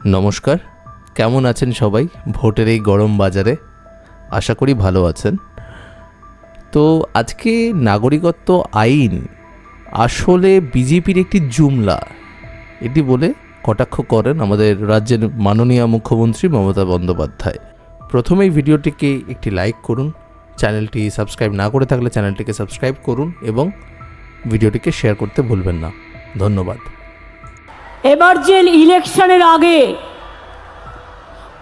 নমস্কার, কেমন আছেন সবাই? ভোটের এই গরম বাজারে আশা করি ভালো আছেন। তো আজকে নাগরিকত্ব আইন আসলে বিজেপির একটি জুমলা। এটি বলে কটাক্ষ করেন আমাদের রাজ্যের মাননীয় মুখ্যমন্ত্রী মমতা বন্দ্যোপাধ্যায়। প্রথমেই ভিডিওটিকে একটি লাইক করুন, চ্যানেলটি সাবস্ক্রাইব না করে থাকলে চ্যানেলটিকে সাবস্ক্রাইব করুন এবং ভিডিওটিকে শেয়ার করতে ভুলবেন না। ধন্যবাদ। এবার যে ইলেকশনের আগে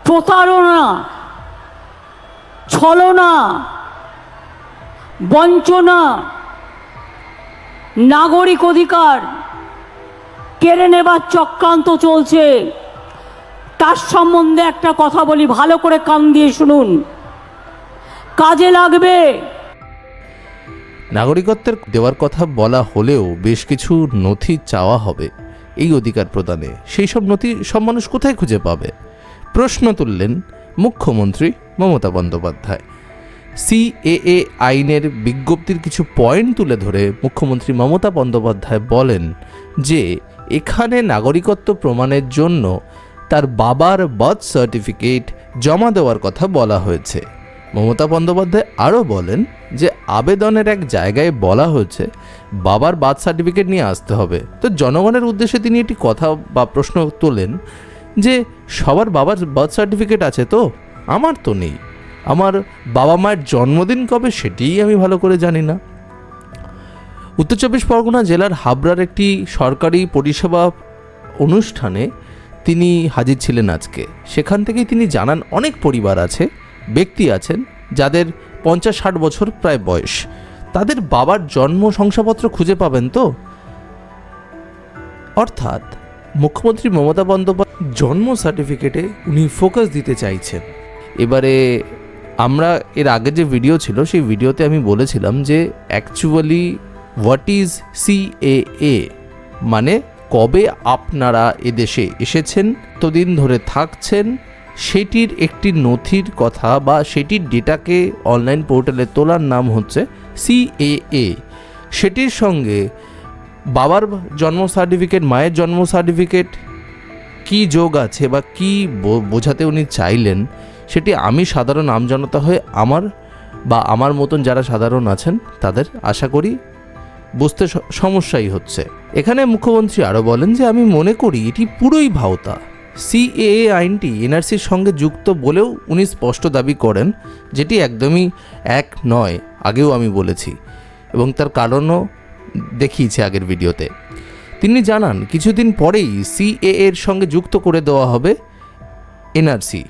প্রতারণা, ছলনা, বঞ্চনা নাগরিক অধিকার কেড়ে নেবার চক্রান্ত চলছে। তার সম্বন্ধে একটা কথা বলি, ভালো করে কান দিয়ে শুনুন। কাজে লাগবে। নাগরিকত্বের দেওয়ার কথা বলা হলেও বেশ কিছু নথি চাওয়া হবে। এই অধিকার প্রদানে। সেই সব নথি সব মানুষ কোথায় খুঁজে পাবে? প্রশ্ন তুললেন মুখ্যমন্ত্রী মমতা বন্দ্যোপাধ্যায়। সিএএ আইনের বিজ্ঞপ্তির কিছু পয়েন্ট তুলে ধরে মুখ্যমন্ত্রী মমতা বন্দ্যোপাধ্যায় বলেন যে, এখানে নাগরিকত্ব প্রমাণের জন্য তার বাবার বার্থ সার্টিফিকেট জমা দেওয়ার কথা বলা হয়েছে। মমতা বন্দ্যোপাধ্যায় আরও বলেন যে আবেদনের এক জায়গায় বলা হয়েছে, বাবার বার্থ সার্টিফিকেট নিয়ে আসতে হবে। তো জনগণের উদ্দেশ্যে তিনি একটি কথা বা প্রশ্ন তোলেন যে, সবার বাবার বার্থ সার্টিফিকেট আছে তো? আমার তো নেই। আমার বাবা মায়ের জন্মদিন কবে সেটিই আমি ভালো করে জানি না। উত্তর চব্বিশ পরগনা জেলার হাবড়ার একটি সরকারি পরিষেবা অনুষ্ঠানে তিনি হাজির ছিলেন আজকে। সেখান থেকেই তিনি জানান, অনেক পরিবার আছে ব্যক্তি আছেন যাদের পঞ্চাশ ষাট বছর প্রায় বয়স। তাদের বাবার জন্ম শংসাপত্র খুঁজে পাবেন তো? অর্থাৎ মুখ্যমন্ত্রী মমতা বন্দ্যোপাধ্যায় জন্ম সার্টিফিকেটে উনি ফোকাস দিতে চাইছেন। এবারে আমরা এর আগে যে ভিডিও ছিল, সেই ভিডিওতে আমি বলেছিলাম যে অ্যাকচুয়ালি হোয়াট ইজ সিএএ মানে কবে আপনারা এদেশে এসেছেন, কতদিন ধরে থাকছেন সেটির একটি নথির কথা বা সেটির ডেটাকে অনলাইন পোর্টালে তোলার নাম হচ্ছে সিএএ সেটির সঙ্গে বাবার জন্ম সার্টিফিকেট, মায়ের জন্ম সার্টিফিকেট কি যোগ আছে বা কি বোঝাতে উনি চাইলেন, সেটি আমি সাধারণ আমজনতা হয়ে আমার বা আমার মতন যারা সাধারণ আছেন তাদের আশা করি বুঝতে সমস্যাই হচ্ছে। এখানে মুখ্যমন্ত্রী আরও বলেন যে, আমি মনে করি এটি পুরোই ভাওতা। সিএএ আইনটি এনআরসির সঙ্গে যুক্ত বলেও উনি স্পষ্ট দাবি করেন, যেটি একদমই এক নয়, আগেও আমি বলেছি এবং তার কারণও দেখিয়েছি আগের ভিডিওতে। তিনি জানান, কিছুদিন পরেই সিএ এর সঙ্গে যুক্ত করে দেওয়া হবে এনআরসি।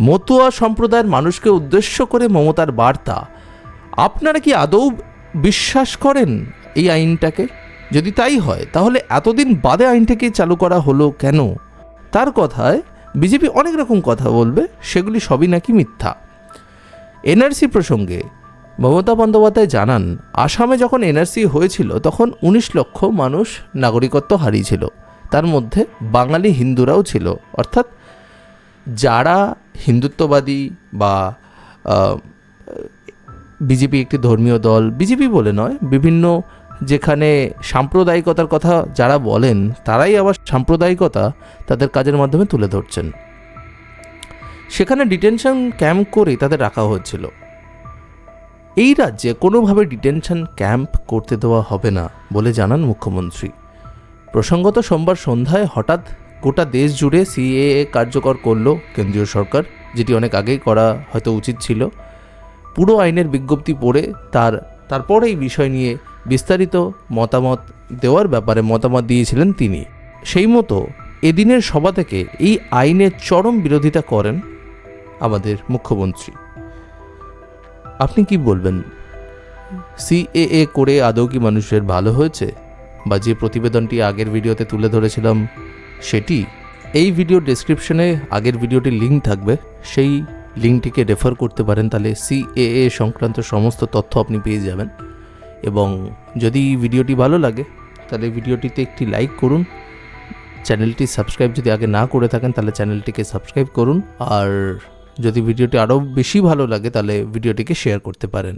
মতুয়া সম্প্রদায়ের মানুষকে উদ্দেশ্য করে মমতার বার্তা। আপনারা কি আদৌ বিশ্বাস করেন এই আইনটাকে? যদি তাই হয়, তাহলে এতদিন বাদে আইনটাকে চালু করা হলো কেন? তার কথায় বিজেপি অনেক রকম কথা বলবে, সেগুলি সবই নাকি মিথ্যা। এনআরসি প্রসঙ্গে মমতা বন্দ্যোপাধ্যায় জানান, আসামে যখন এনআরসি হয়েছিল তখন উনিশ লক্ষ মানুষ নাগরিকত্ব হারিয়েছিল। তার মধ্যে বাঙালি হিন্দুরাও ছিল। অর্থাৎ যারা হিন্দুত্ববাদী বা বিজেপি একটি ধর্মীয় দল, বিজেপি বলে নয়, বিভিন্ন যেখানে সাম্প্রদায়িকতার কথা যারা বলেন, তারাই আবার সাম্প্রদায়িকতা তাদের কাজের মাধ্যমে তুলে ধরছেন। সেখানে ডিটেনশন ক্যাম্প করে তাদের রাখা হচ্ছিল এই রাজ্যে কোনোভাবে ডিটেনশন ক্যাম্প করতে দেওয়া হবে না বলে জানান মুখ্যমন্ত্রী। প্রসঙ্গত সোমবার সন্ধ্যায় হঠাৎ গোটা দেশ জুড়ে সিএএ কার্যকর করল কেন্দ্রীয় সরকার, যেটি অনেক আগেই করা হয়তো উচিত ছিল। পুরো আইনের বিজ্ঞপ্তি পড়ে তার, তারপরে এই বিষয় নিয়ে বিস্তারিত মতামত দেওয়ার ব্যাপারে মতামত দিয়েছিলেন তিনি। সেই মতো এদিনের সভা থেকে এই আইনের চরম বিরোধিতা করেন আমাদের মুখ্যমন্ত্রী। আপনি কি বলবেন? সিএএ করে আদৌ কি মানুষের ভালো হয়েছে? বা যে প্রতিবেদনটি আগের ভিডিওতে তুলে ধরেছিলাম, সেটি এই ভিডিও ডেসক্রিপশনে আগের ভিডিওটির লিঙ্ক থাকবে। সেই লিঙ্কটিকে রেফার করতে পারেন, তাহলে সিএএ সংক্রান্ত সমস্ত তথ্য আপনি পেয়ে যাবেন। এবং যদি ভিডিওটি ভালো লাগে, তাহলে ভিডিওটিতে একটি লাইক করুন। চ্যানেলটি সাবস্ক্রাইব যদি আগে না করে থাকেন, তাহলে চ্যানেলটিকে সাবস্ক্রাইব করুন। আর যদি ভিডিওটি আরও বেশি ভালো লাগে, তাহলে ভিডিওটিকে শেয়ার করতে পারেন।